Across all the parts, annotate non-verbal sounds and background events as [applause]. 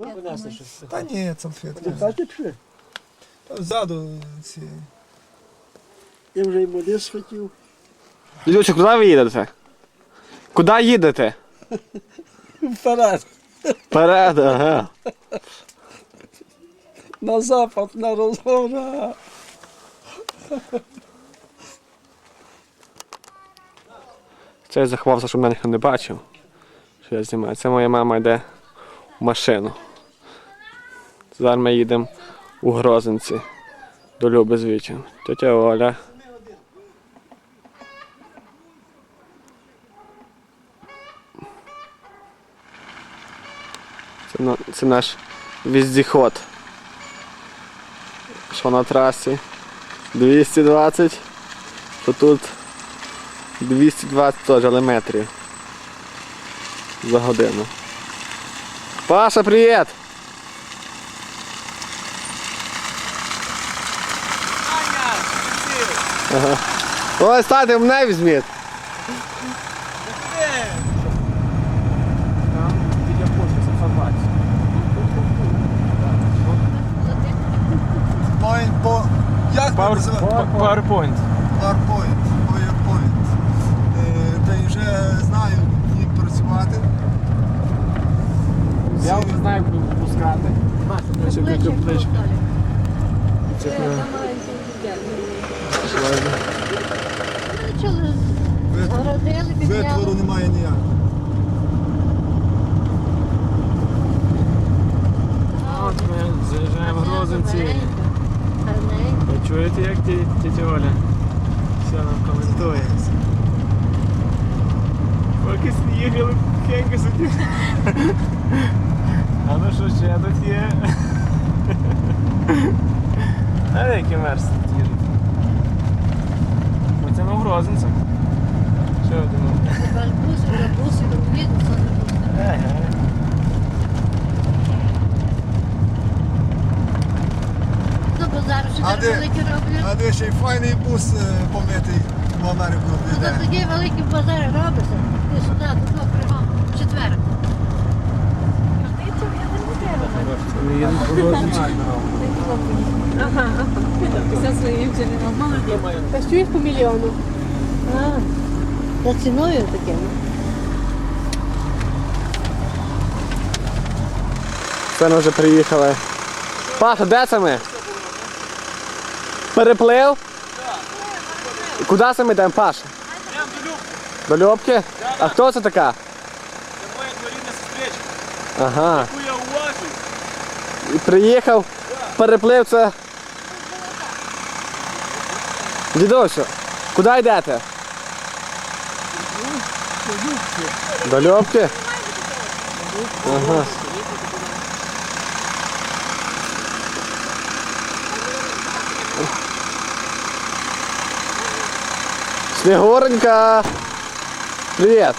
Понесли щось. Та ні, салфетки. Бачите, що? Ззаду ці. Я вже йому не схотів. Дідусю, куди ви їдете? Куди їдете? Вперед. Вперед, ага. На запад, на розгона. Це я заховався, щоб мене ніхто не бачив. Що я знімаю. Це моя мама йде в машину. Зараз ми їдемо у Грозинці до Люби звідти. Тетя Оля. Це, це наш віздіход. Що на трасі? 220. Що тут 220 теж, але метрів за годину. Паша, привіт! Ага. Ой, стати, мене візьміть. Point по... Як це? PowerPoint. PowerPoint. PowerPoint. Е, Та й вже знаю, як працювати. Я вже знаю, куди пускати. Ще плечку. Вит- Витвору немає ніякого. От ми заїжджаємо в Грозинці. Ви чуєте, як ті- тітя Оля? Все нам коментує. Поки сніїхали, тихенько сидів. А ну що ще тут є? [laughs] А які мерз Що ви думаєте? А де, а де ще й файний бус е, помитий в Америку йде. Тоді великі базари робиться. Ти сюди, тут прямо в четвер. Ми їдемо в Грозинці. Та що їх по мільйону? А, ціною таке. Це ми вже приїхали. Паша, де це ми? Переплив? Куди це ми йдемо, Паша? До Любки? А хто це така? Це моя тваринна сестричка, Ага. яку я уважу. І приїхав, переплив це. Дідусю, куди йдете? До Любки? Ага. Снегуренька! Привіт!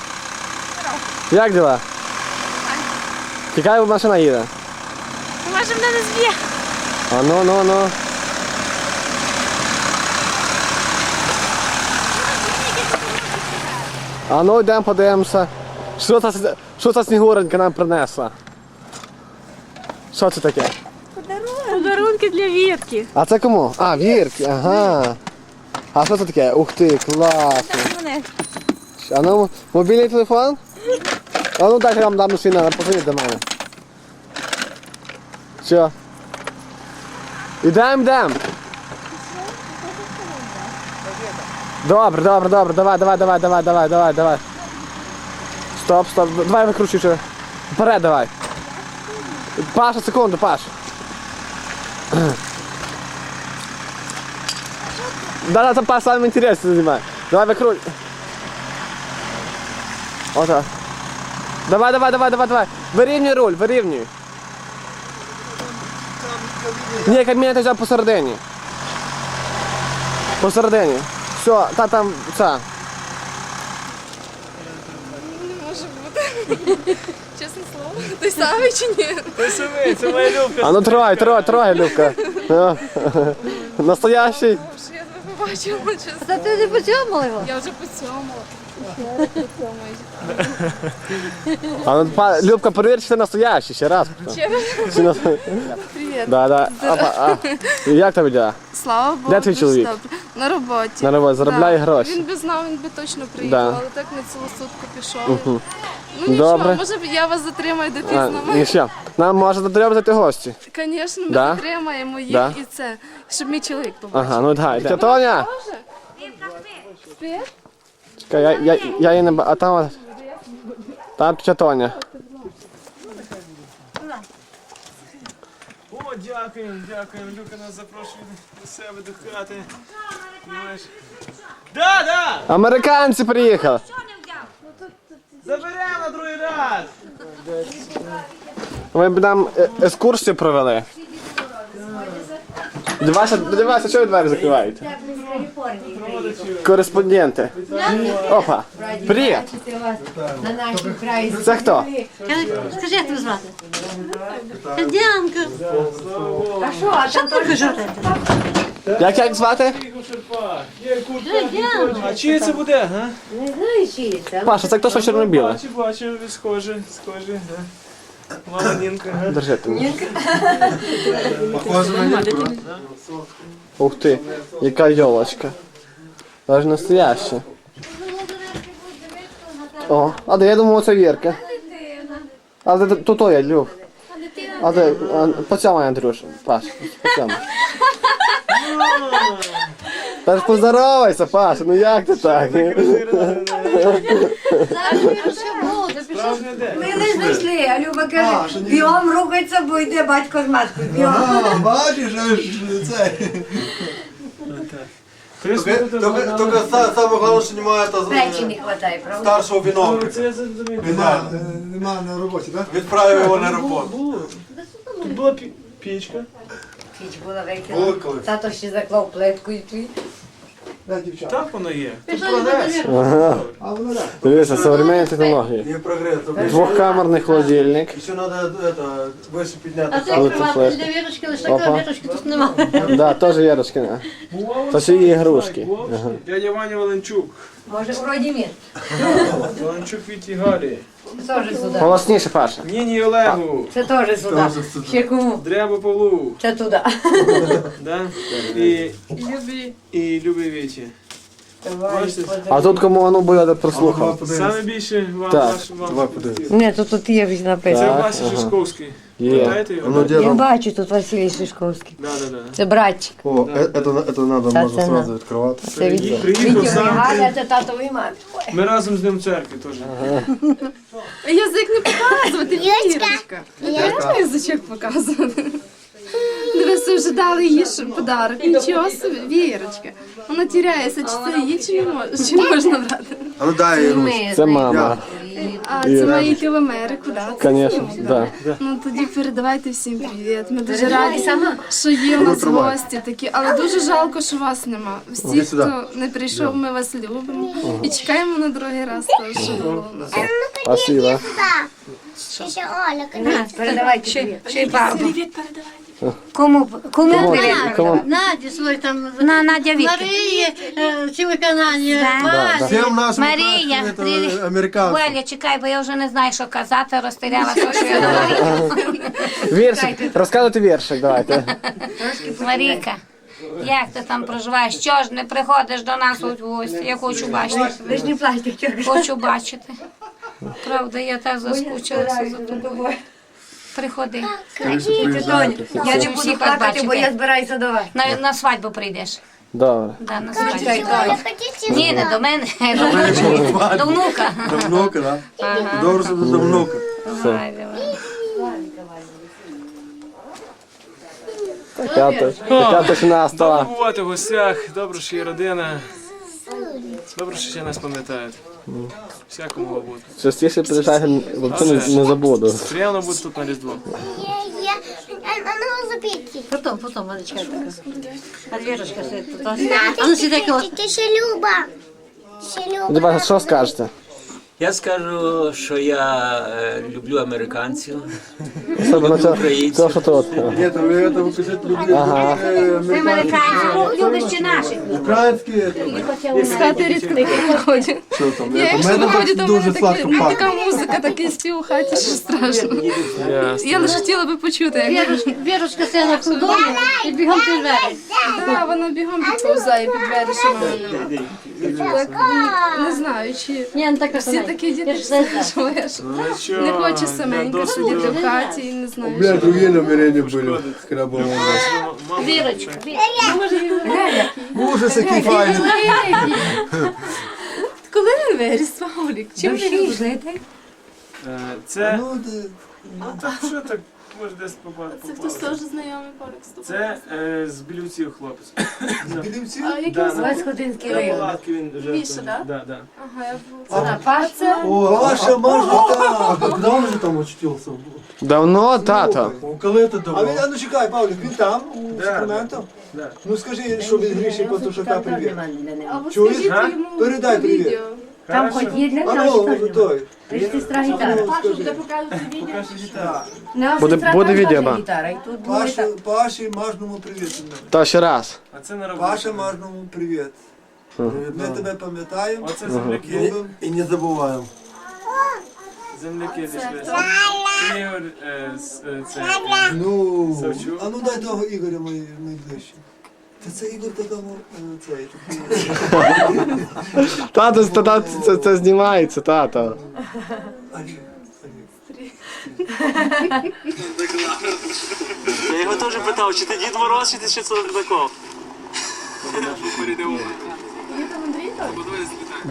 Як дела? Тікай, бо машина їде. Може мене не зб'є. А ну, ну, ну. А ну йдемо подивимося. Що це, що це снігуренька нам принесла? Що це таке? Подарунки для Вірки. А це кому? А, вірки, ага. А що це таке? Ух ти, класно. А ну, мобільний телефон? А ну дайте вам дам сина, позвоніть до мене. Все. Ідем, ідем. Добре, добре, добре, давай, давай, давай, давай, давай, давай, давай. Стоп, стоп, давай викручуй ще. Вперед давай. Паша, секунду, Паш. [clears throat] Да, да, там Паш самое интересное. Давай выкруть. Вот так. Давай, давай, давай, давай, давай. Вирівнюй руль, вирівнюй. Ні, кабінет взяв посередині. Посередині. Все, та там, це. Не може бути. [laughs] Чесне слово. Той самий чи ні? Ти самий, це моя Любка. А ну трогай, трогай, трогай, Любка. А. [laughs] [laughs] Настоящий. Що я тебе побачила, чесно. Та ти не поцьомала його? Я вже поцьомала. А ну, па- Любка, перевір, чи ти настоящий, ще раз. Чи на... Привіт. Да, да. Опа, а. Як тебе діла? Слава Богу. Де твій дуже чоловік? добре. На роботі. На роботі, заробляє Да. гроші. Він би знав, він би точно приїхав, Да. але так на цілу сутку пішов. Ну Добре. нічого, може я вас затримаю до А, пізно. і що? Нам може треба гості. Звісно, ми Да? затримаємо їх Да? і це, щоб мій чоловік побачив. Ага, ну давай. Тетя Тоня! Привіт. Чекай, я, я, я її не ба... А там... Там тетя Тоня. О, дякуємо, дякуємо. Люка нас запрошує до себе до хати. Знаєш. Да, да! Американці приїхали. Заберемо на другий раз! Ми б нам е, екскурсію провели. Дивайся, дивайся, що ви двері закриваєте? Кореспонденти. Опа. Привіт. На нашій краї. Це хто? Скажи, як тебе звати? Діанка. А що, а там теж жовте? Як як звати? А чиє це буде, га? Не знаю, чи це. Паша, це хто що чорно-біле? Бачу, бачу, ви схожі, схожі, га? Нінка, га? Держи ти. мені. Похоже на нітку. Ух ти, яка йолочка. Даже настояща. О, а де я думав, це Вірка. А де тут то я, Люб. А де, поцямай, Андрюш, Паш, поцямай. Та ж поздоровайся, Паша, ну як ти так? Справжня де? Ми не знайшли, а Люба каже, бігом рухається, бо йде батько з маткою. Бігом. А, бачиш, аж це. Только, только, только са- самое главное, что немає та Речі не вистачає, правда? старшого виновника. Нема, е, нема на роботі, так? Відправив його на роботу. Тут була пі- пічка. Піч була Було викинула. колись. Тато ще заклав плитку і твій. Да, дівчата. Так воно є. Тут прогрес. А воно так. Дивіться, современні технології. Не прогрес. Двохкамерний холодильник. Еще надо это, выше подняться. А це Але для вірочки, лише такої вірочки тут немає. [laughs] Да, теж. То ще є ігрушки. Дядя Ваня Валенчук. Може, вроді мір. Валенчук Віті Галі. Теж сюди. Голосніше, Паша. Ніні Олегу. Це теж сюди. Ще кому? Дрябу Павлу. Це туди. [laughs] Да? І, Любі. і Любі Віті. Бачите? А тут кому воно буде прослухав. Саме більше вам Так. ваш вам. Давай подивимось. Ні, тут тут є Це Так, Вася ага. Шишковський. Є. Пам'ятаєте А ну його? где Я там? бачу, тут Василій Шишковський. Да, да, да. Це братчик. О, э- это, это надо, Та можно це сразу на. открывать. Це від... Приїхав- Приїхав Відео сам. Галя, це татовий мамі. Ми разом з ним в церкві теж. Язик не показувати, Вірочка. Я можу язичок показувати. Дивися, вже дали їй ж подарок. Нічого собі, Вірочка. Вона тіряється, чи це її, чи не може, чи можна брати. А ну дай ей ручку. Це мама. А це йти в Америку. Звісно, да. Ну тоді передавайте всім привіт. Ми дуже раді, що є у нас гості такі, але дуже жалко, що вас нема. Всі, хто не прийшов, ми вас любимо і чекаємо на другий раз, теж, що було у нас. Спасибо. Передавайте привіт. Й бабу. Кому, кому привіт? Кому? Наді свої там. На, Надя Віки. Марії, е, телеканалі. Валі. Всем нашим Мария, это, привет. американцам. Оля, чекай, бо я вже не знаю, що казати, розстрілялася, що я говорю. [laughs] Віршик. Розказуйте віршик, давайте. Марійка, як ти там проживаєш? Що ж не приходиш до нас у гості? Я хочу бачити. Лишній пластик. Хочу бачити. Правда, я так заскучилася за тобою. Приходи. Я не буду плакати, бо я збираюся до вас. На, на свадьбу прийдеш. Добре. Да, на свадьбу. Ні, не до мене, до внука. До внука, да? Добре, що до внука. Давай. Така то, така то ціна Добре стала. бувати в гостях, добре, що є родина. Добре, що ще нас пам'ятають. Всякому бути. Частіше приїжджайте, взагалі не, не забуду. Приємно буде тут на Різдво. Потом, потом, Валечка така. А вірочка сидить тут. А ну сідай коло. Ти ще Люба. Ще Люба. Діба, що скажете? Я скажу, що я е, люблю американців. Особливо це, це що тут. Нет, вы это вы хотите любить Ага. Американці любиш чи наших? украинские. это. З хати рідко приходять. що там. Я Я- якщо в мене виходить, то в дуже мене такі, сладко ну, пахне. така музика, такий спів у хаті, що страшно. Ясно. Я лише хотіла би почути, як Вірочка, Вірочка сіла на кордоні і бігом під двері. да, вона бігом підповзає під двері, що вона нема. Так, ну, не знаю, чи Ні, не так всі такі діти що я ж Ну, не хоче саменька сидіти в хаті і не знаю. Бля, що. другие намерения были, когда был у нас. Мама, Вірочка, Ужас, який файний. Коли він виріс, Павлік? Чим він жити? е, Це, Ну, ну так що так, може десь попав. Це хтось теж знайомий з тобою? Це е, з білівців хлопець. Білівці? А як Да, його звати? Ходинський На палатки він вже. Міша, там- да? Да, да. Ага, я була. А це О, Паша, можна А так. когда он же там очутился? Давно, тато. Коли это А він, а ну чекай, Павлік, він там, у Да, Сакраменто? Да. Ну скажи, що від Гріші Патушака привіт. А ви Чуєш, скажіть йому Передай привіт. відео. там хоч є для А ну, той. Сестра Ну, гітара. Пашу, де показувати відео? Не, Буде- буде відео, ба. гітара, і тут Паші, так. Паші Мажному привіт. від мене. Та ще раз. А це на роботі. Паша Мажному привіт. Ми тебе пам'ятаємо. Оце земляки. И не забываем. Земляки десь. Ігор, е, с- е, це. Ну, Савчук. а ну дай того Ігоря мої- найближче. Та це Ігор такому, е, цей. Тато, тато це, це знімається, тато. Я його теж питав, чи ти Дід Мороз, чи ти ще Солодаков?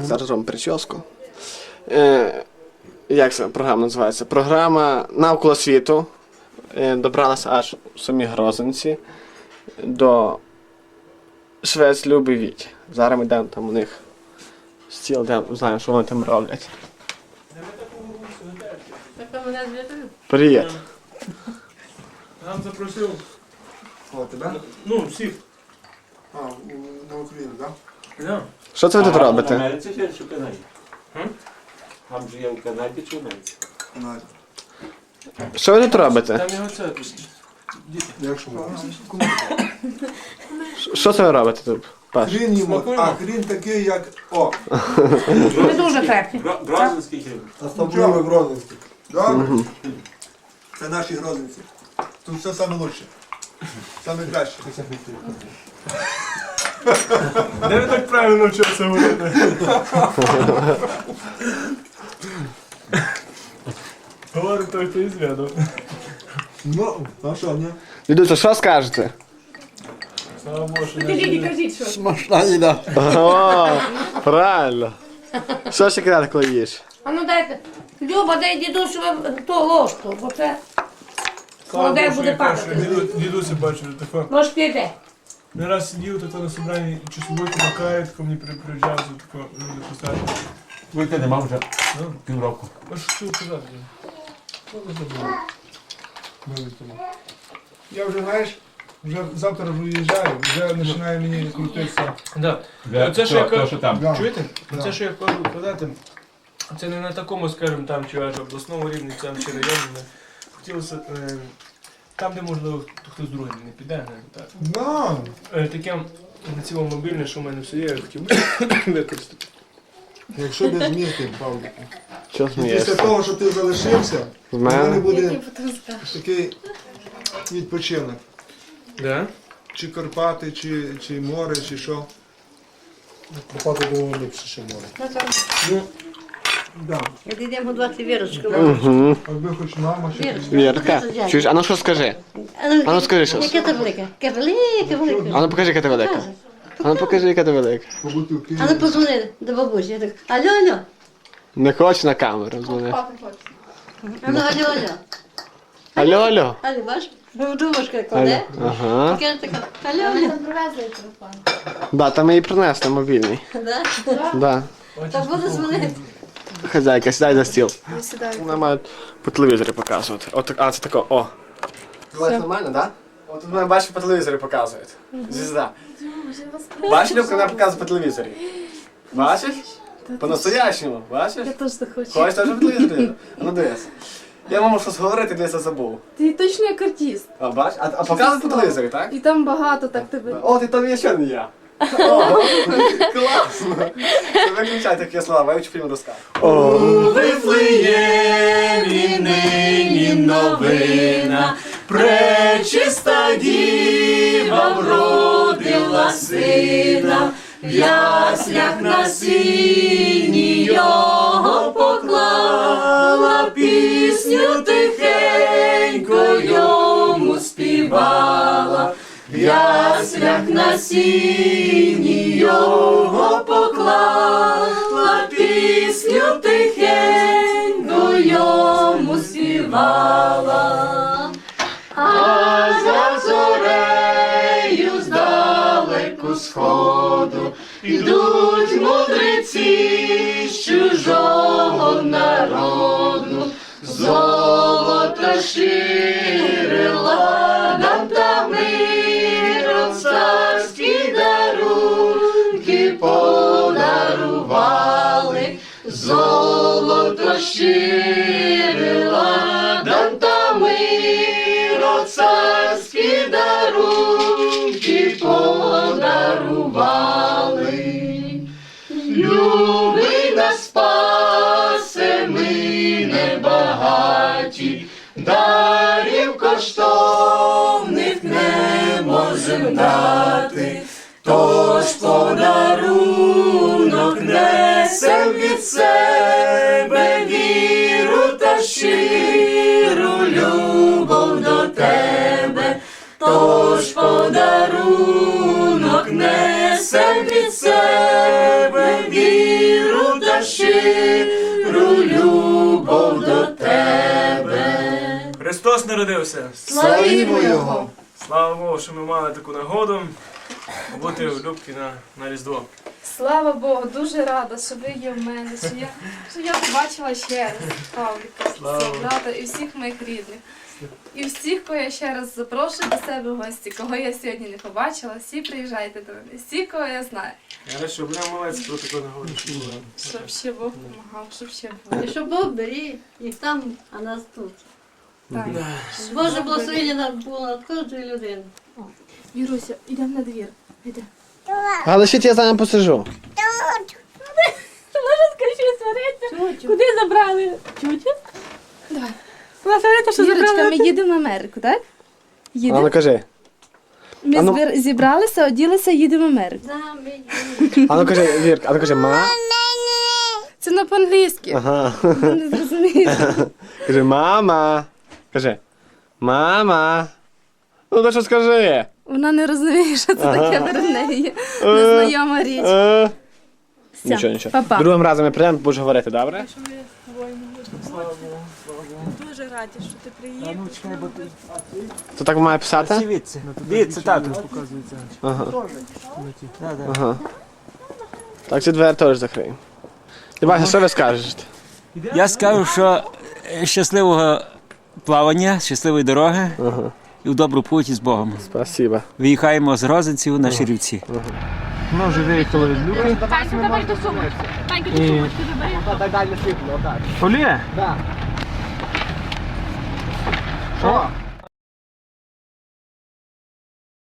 Зараз робимо прическу. Е, як це програма називається? Програма навколо світу. Е, добралася аж у самі Грозинці до Швець Люби Віть. Зараз ми йдемо там у них стіл, де знаємо, що вони там роблять. Привіт. Нам запросив. О, тебе? Ну, всіх. А, на Україну, так? Да. Що це ви тут робите? Америці чи в Канаді? Там же є в Канаді чи в Америці? Канаді. Що ви тут робите? Там його це. Якщо Що це ви робите тут? Паш? Хрін їмо, а хрін такий, як, о, Ми дуже крепкі. Бразильський хліб. Особливо Грозинський. добре? Це наші грозинці. Тут все саме лучше. Саме краще. Де ви так правильно навчився говорити? Говорить той, хто із ряду. Ну, а що, ні? Дідуся, що скажете? Слава Богу, що не Смачна їда. О, правильно. Що ще кидати, коли їш? А ну дайте. Люба, дай дідусю ту ложку, бо це холодець буде пахнути. Дідуся бачив, тако. Ложки йде. Не раз сидів, тако на собранні, чи собою помакає, тако мені при- приїжджав, тако, люди поставили. Вийти нема вже Ну, півроку. а що хотів казати? Що ви забули? Мабуть, тому. Я вже, знаєш, вже завтра виїжджаю, вже починає мені крутитися. Да. Оце що я кажу, Да. чуєте? Да. Оце що я кажу казати, це не на такому, скажімо, там чи аж обласному рівні, там чи районному. Хотілося е, там, де можливо хтось другий не піде, не так. Ну, Е, Таке на цілому мобільне, що в мене все є, я хотів [coughs] використати. якщо б я Павло. Що Після смієшся? того, що ти залишився, З мене мене? буде такий відпочинок. Да? Чи Карпати, чи, чи море, чи що. Купати було ліпше, ще море. Ну, Да. Йдемо годувати Вірочку. Угу. Якби хоч мама ще Вірочка. Вірка, чуєш, а ну що скажи? А ну скажи щось. Яке ти велике? Яке велике, велике. А ну покажи, яка ти велика. А ну покажи, яка ти велика. Києві. Ну позвони до бабусі. Я так, алло, алло. Не хочеш на камеру дзвони. Папа. А ну, алло, алло. Алло, алло. Алло, бач? Думашка кладе. Ага. Таке така, Ми там привезли телефон. Да, там її принесли мобільний. Да? Да. Та буду дзвонити. Хазяйка, сідай за стіл. Не сідай. Вона має по телевізорі показувати. От, а, це тако, о. Це нормально, так? От мене бачиш по телевізорі показують. Звізда. Бачиш, Любка, вона показує по телевізорі. Бачиш? По-настоящему, бачиш? Я теж так хочу. Хочеш теж по телевізорі? А Ну дивись. Я мав щось говорити, десь я забув. Ти точно як артист. А бач? А, а показують по телевізорі, так? І там багато так тебе. О, ти там є ще не я. Класно! Це виключай такі слова, вивчи фільм розказ. Вифлеємі нині новина, пречиста діва вродила сина, в яслях на сині співала, в яслях на сіні його поклала, пісню тихенько йому співала. А за зорею здалеку сходу ідуть мудреці золото ширила нам та миром царські дарунки подарували. Любий нас спасе, ми небагаті, дарів коштовних не можем дати, тож подарунок несем від себе віру та щиру любов до тебе, тож подарунок несем від себе віру та щиру любов до тебе. Христос народився! Славімо його! Слава Богу, що ми мали таку нагоду бути в Любці на, на Різдво. Слава Богу, дуже рада, що ви є в мене, що я, що я побачила ще раз Павліка, Слава свого брата і всіх моїх рідних. І всіх, кого я ще раз запрошую до себе в гості, кого я сьогодні не побачила, всі приїжджайте до мене, всі, кого я знаю. Хорошо, будемо молитися про таку нагоду. щоб. Щоб ще Бог допомагав, щоб ще було. І що Бог бери, їх там, а нас тут. Так. Боже благословення нам було над кожною людиною. Віруся, йдемо на двір. Йдемо. А лишіть я з вами посижу. Може, скажи, свариться? Куди забрали? Чучу? Давай. Вона свариться, що Вірочка, забрали? ми їдемо в Америку, так? А Їдемо. ну кажи. Ми а ну- збир- зібралися, оділися, їдемо в Америку. Да, ми А ну кажи, Вірка, а ну кажи, ма. Це не по-англійськи. Ага. Ви Не зрозумієш. [laughs] Кажи, мама. Кажи. Мама. Ну то що скажи. Вона не розуміє, що це таке перед нею. Е, Незнайома річ. е. Все. Нічого, нічого. Па-па. Другим разом ми прийдемо, будеш говорити, добре? Дуже раді, що ти приїхав. То так має писати? Дивіться, дивіться, так. Ага. Ага. Так ці двері теж закриємо. Ти бачиш, що ви скажете? Я скажу, що е, щасливого плавання, щасливої дороги Ага. І в добру путь із Богом. Спасибо. Виїхаємо з Розенців на Ширівці. Ми вже виїхали від Люки. давай до сумочки. Танька, до сумочки забери. Так світло, так. Що?